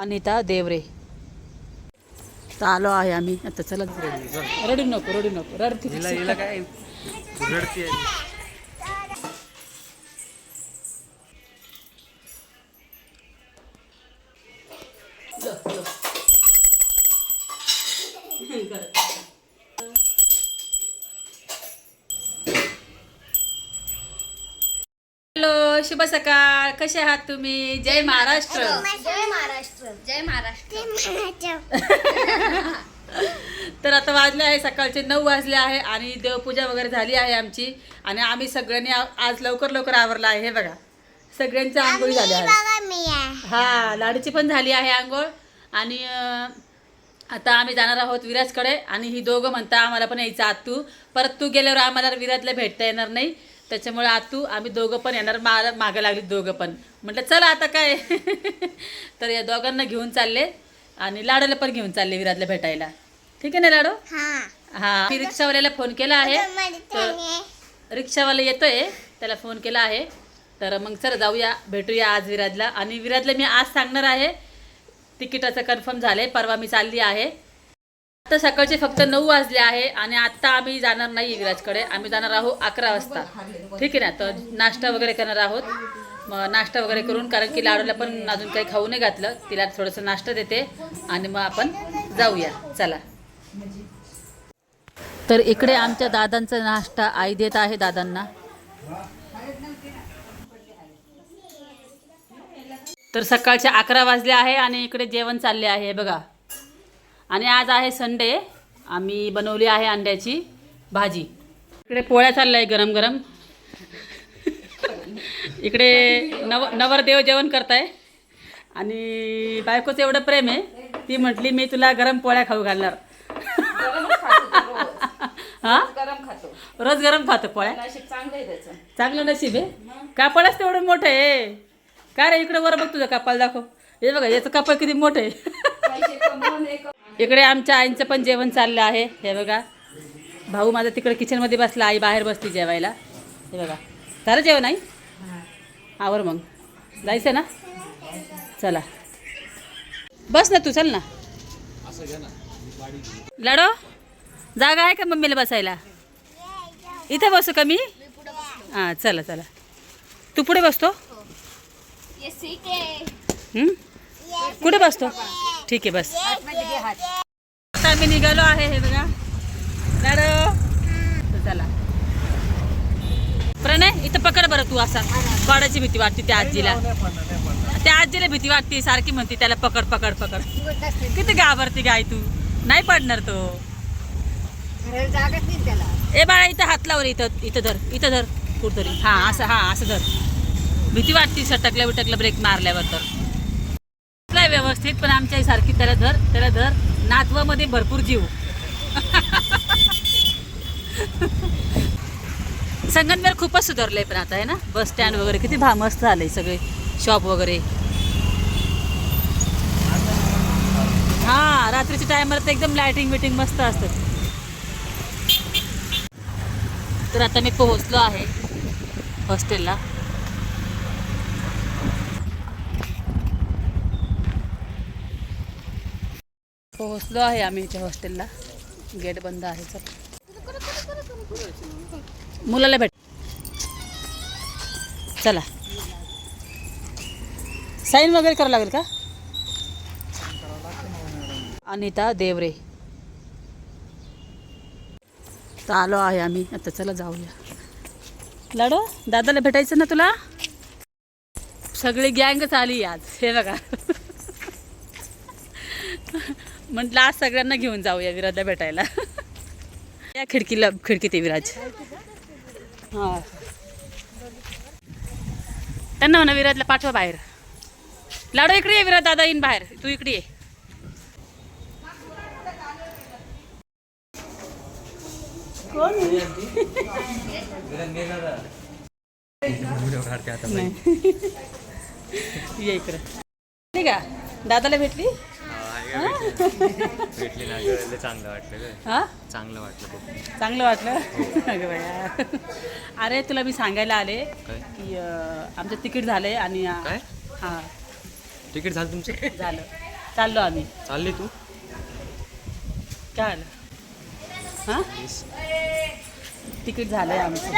अनिता देवरे. तर आलो आहे आम्ही. आता चला. रडू नको रडू नको. रडती शुभ सकाळ. कसे आहात तुम्ही? जय महाराष्ट्र. जय महाराष्ट्र. जय महाराष्ट्र. तर आता वाजले आहे सकाळचे नऊ वाजले आहे आणि देवपूजा वगैरे झाली आहे आमची. आणि आम्ही सगळ्यांनी आज लवकर लवकर आवरला आहे. हे बघा सगळ्यांच्या आंघोळी झाल्या आहे बघा मी आहे. हा लाडूची पण झाली आहे आंघोळ. आणि आता आम्ही जाणार आहोत विराजकडे. आणि ही दोघं म्हणता आम्हाला पण यायचं आतू. परत तू गेल्यावर आम्हाला विराजला भेटता येणार नाही. त्याच्यामुळे आतू आम्ही दोघं पण येणार. मा मागं लागली दोघं पण. म्हटलं चला आता काय? तर या दोघांना घेऊन चालले आणि लाडूला पण घेऊन चालले विराजला भेटायला. ठीक आहे ना लाडू? हा. हा. मी रिक्षावाल्याला फोन केला आहे. तर रिक्षावाला येतोय. त्याला फोन केला आहे. तर मग चल जाऊया भेटूया आज विराजला आणि विराजला मी आज सांगणार आहे. तिकिटाचं कन्फर्म झालंय. परवा मी चालली आहे. आता सकाळचे फक्त नऊ वाजले आहे आणि आत्ता आम्ही जाणार नाही विराजकडे आम्ही जाणार आहोत अकरा वाजता. ठीक आहे ना? तर नाश्ता वगैरे करणार आहोत. मग नाश्ता वगैरे करून कारण की लाडूला पण अजून काही खाऊ नाही घातलं. तिला थोडंसं नाश्ता देते आणि मग आपण जाऊया. चला. तर इकडे आमच्या दादांचा नाश्ता आई देत आहे दादांना. तर सकाळचे अकरा वाजले आहे आणि इकडे जेवण चालले आहे. बघा. आणि आज आहे संडे. आम्ही बनवली आहे अंड्याची भाजी. इकडे पोळ्या चालल्या आहे गरम गरम. इकडे नव नवरदेव जेवण करताय. आणि बायकोचं एवढं प्रेम आहे. ती म्हटली मी तुला गरम पोळ्या खाऊ घालणार. हां? गरम खातो रोज गरम खातो पोळ्या? चांगलं नशीब आहे. कापडच तेवढं मोठं आहे. काय रे इकडे वर बघ तुझं कापाल दाखव. हे बघा याचं कापड किती मोठं आहे. इकडे आमच्या आईंचं पण जेवण चाललं आहे. हे बघा. भाऊ माझा तिकडे किचनमध्ये बसला आई बाहेर बसली जेवायला. हे बघा. झालं जेवण आई? आवर मग. जायचं ना? चला. बस ना तू चल ना. लाडो जागा आहे का मम्मीला बसायला? इथं बसू का मी? हां चला चला. तू पुढे बसतो? कुठे बसतो? ठीक आहे बस. आता आम्ही निघालो आहे हे बघा. तर चला. प्रणय इथं पकड बरं तू असा. पडायची भीती वाटते त्या आजीला. त्या आजीला भीती वाटते सारखी म्हणते त्याला पकड पकड पकड. किती घाबरते गाय तू. नाही पडणार तो. ए बाळा इथं हात लावर इथं इथं धर इथं धर कुठतरी. हा असं हा असं धर. भीती वाटते सटकल्या बिटकल्या ब्रेक मारल्यावर तर. आहे व्यवस्थित पण आमच्या सारखी त्याला धर त्याला धर. नातवामध्ये भरपूर जीव. संगमनेर खूपच सुधारलंय पण आता आहे ना? बस स्टँड वगैरे किती भा मस्त झालंय सगळे. शॉप वगैरे. हा रात्रीच्या टायमाला तर एकदम लायटिंग बिटिंग मस्त असतं. तर आता मी पोहोचलो आहे हॉस्टेलला पोहोचलो आहे आम्ही इथे हॉस्टेलला. गेट बंद आहे चल. मुलाला भेट. चला. साईन वगैरे करावं लागेल का? अनिता देवरे. तर आलो आहे आम्ही. आता चला जाऊया. लाडो दादाला भेटायचं ना तुला? सगळी गँगच आली आज. हे बघा. म्हटलं आज सगळ्यांना घेऊन जाऊया विराजला भेटायला. या खिडकीला खिडकीत आहे विराज. हां. त्यांना म्हणा विराजला पाठवा बाहेर. लाडो इकडे ये विराज दादा येईन बाहेर. तू इकडे ये. इकडे. ये नाही का? दादाला भेटली? भेटली. ना गं, लय चांगलं वाटलं गं. हा? चांगलं वाटलं खूप. चांगलं वाटलं? अगं बाया अरे तुला मी सांगायला आले काय? की अं, आमचं तिकीट झालंय आणि अं, काय? हा. तिकीट झालं तुमचं? झालं. चाललो आम्ही. चालली तू? काय आलं? हां? तिकीट झालंय आमचं.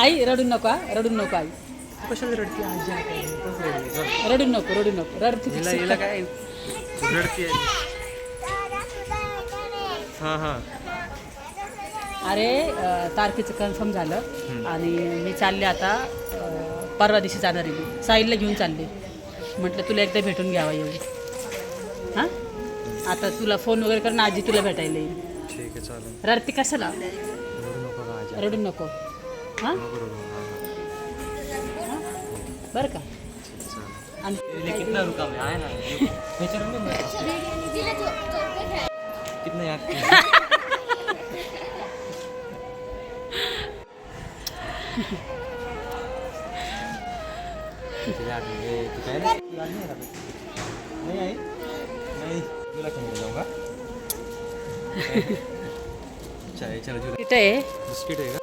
आई रडू नको हा. रडू नको आई. कशाला रडती आजी कसं. रडू नको रडू नको. रडती हिला हिला काय? रडती हा हा. अरे तारखेचं कन्फर्म झालं आणि मी चालले आता अं, परवा दिवशी जाणार आहे मी. साईलला घेऊन चालले. म्हटलं तुला एकदा भेटून घ्यावा येऊन. हां? आता तुला फोन वगैरे कर ना आजी तुला भेटायला येईल. ठीक आहे चालेल. रडती कशाला? रडू नको आजी. रडू नको. हां? नको रडू हा हा? बरं का. कितना रुका मैं? आया ना कितना याद तुला आठवण ये, तू काय रे? तुला नाही आठवत? नाही आई नाही तुला घेऊन जाऊ का चाय चला आहे बिस्किट आहे का?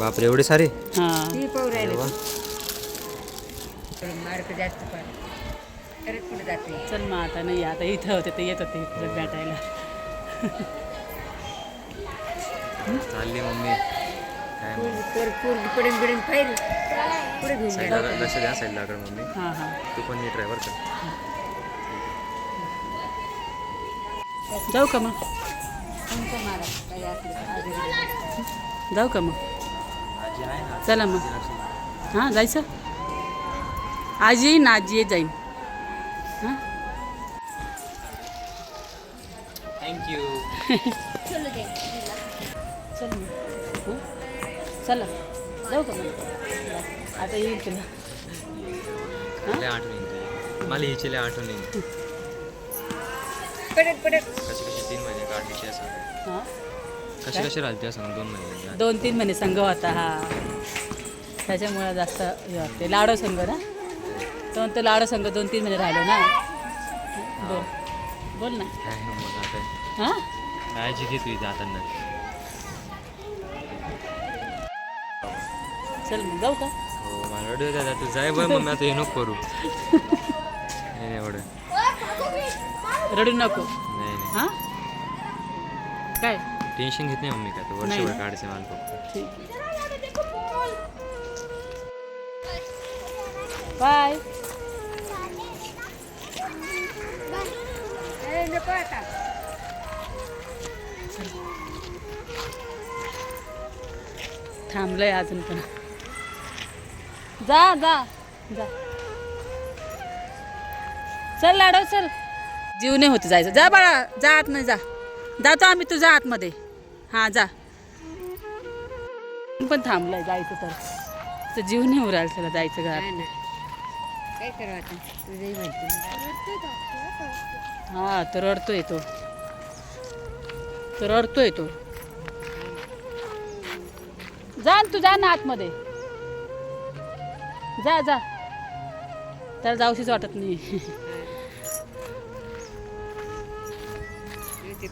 बापरे एवढे सारे? हां ती पाहू राहिली अरे वा. मार्क जास्त पड पुढे जाते. चल मग आता नाही आता इथं होते ते येत होते तुला भेटायला. चालली मम्मी. काय मग? पोर पोरगी पडेन बिडेन पाहिजे पुढे घेऊन साईडला लक्ष द्या साईडला कर मम्मी. हां हां. तू पण ड्रायव्हर कर जाऊ का मग? कोणतं मारा काही असलं आजारी जाऊ. का मग? आजी आहे ना? चला मग. हां जायचं? आजी येईन ना आजी येत जाईन. हां? थँक्यू चलो दे चल मग? चला जाऊ का आता येईल तुला. आठवण. मला हिची आठवण येईल. पडत पडत कशी कशी तीन महिने काढलीची असं? हां? कशी कशी राहते असं दोन महिने? दोन तीन महिने संघ होता हा. त्याच्यामुळं जास्त हे वाटते लाडो संघ ना? तो तो लाडो संघ दोन तीन महिने राहिलो ना. बोल. बोल ना. काय मग आता? हां? काळजी घे तुझी जाताना. चल मग जाऊ का? हो मला रडू आता तू जाय बघ मम्मी आता हे नको करू. नाही एवढं. रडू नको. नाही नाही. हां? काय? टेन्शन घेत नाही मम्मी का? तू नाही वर्षभर ना? मला फक्त ठीक बाय म्हणजे नको आता थांबलंय अजून पण. जा जा जा. चल लाडव चल. जीव नाही होत जायचं. जा बाळा जा आत नाही जा. जातो आम्ही तुझा आतमध्ये. हां जा. पण थांबलंय जायचं तर. जीव नाही उरायला त्याला जायचं घरात. काय करू आता? तुझंही माहिती हा तो रडतोय तो. तो रडतोय तो. जा न तू जा ना आतमध्ये. जा जा. त्याला जाऊशीच वाटत नाही. ते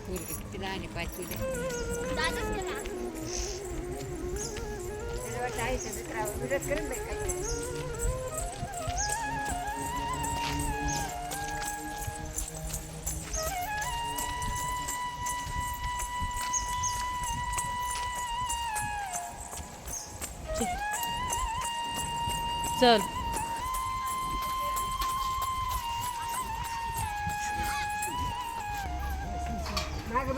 चल. मागं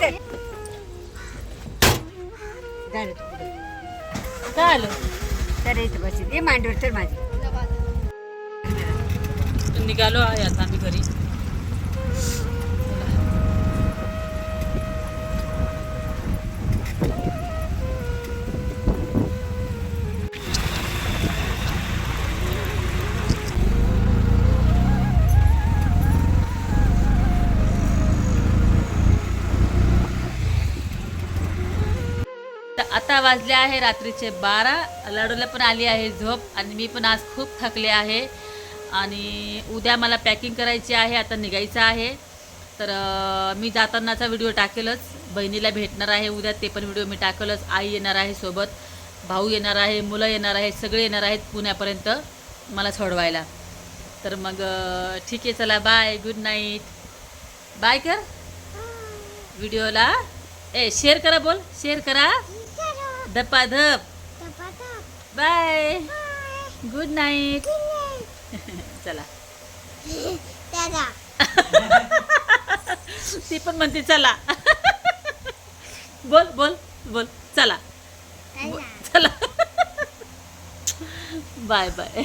तर झालं तू ये तर माझी निघालो आहे आता आम्ही घरी. आता वाजले आहे रात्रीचे बारा. लाडूला पण आली आहे झोप आणि मी पण आज खूप थकले आहे. आणि उद्या मला पॅकिंग करायची आहे आता निघायचं आहे. तर मी जातानाचा व्हिडिओ टाकेलच. बहिणीला भेटणार आहे उद्या ते पण व्हिडिओ मी टाकलंच. आई येणार आहे सोबत भाऊ येणार आहे मुलं येणार आहेत सगळे येणार आहेत पुण्यापर्यंत मला सोडवायला. तर मग ठीक आहे चला बाय गुड नाईट बाय कर. व्हिडिओला ए शेअर करा बोल शेअर करा. धपा धप बाय गुड नाईट चला ती पण म्हणते चला. बोल बोल बोल. चला. बोल, चला. Bye bye